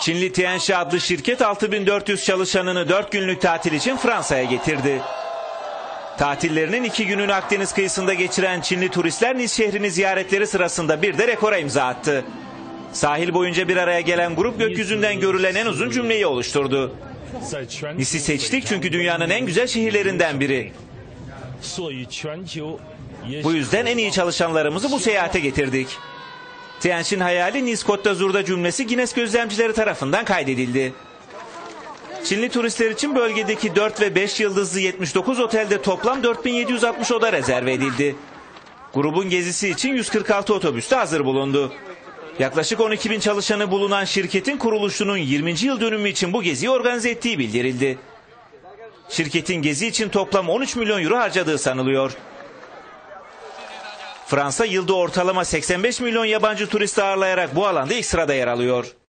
Çinli Tianxi adlı şirket 6400 çalışanını 4 günlük tatil için Fransa'ya getirdi. Tatillerinin iki gününü Akdeniz kıyısında geçiren Çinli turistler Nice şehrini ziyaretleri sırasında bir de rekora imza attı. Sahil boyunca bir araya gelen grup gökyüzünden görülen en uzun cümleyi oluşturdu. Nice'i seçtik çünkü dünyanın en güzel şehirlerinden biri. Bu yüzden en iyi çalışanlarımızı bu seyahate getirdik. Tianjin hayali Nice d'Azur'da cümlesi Guinness gözlemcileri tarafından kaydedildi. Çinli turistler için bölgedeki 4 ve 5 yıldızlı 79 otelde toplam 4760 oda rezerve edildi. Grubun gezisi için 146 otobüs de hazır bulundu. Yaklaşık 12 bin çalışanı bulunan şirketin kuruluşunun 20. yıl dönümü için bu geziyi organize ettiği bildirildi. Şirketin gezi için toplam 13 milyon euro harcadığı sanılıyor. Fransa yılda ortalama 85 milyon yabancı turist ağırlayarak bu alanda ilk sırada yer alıyor.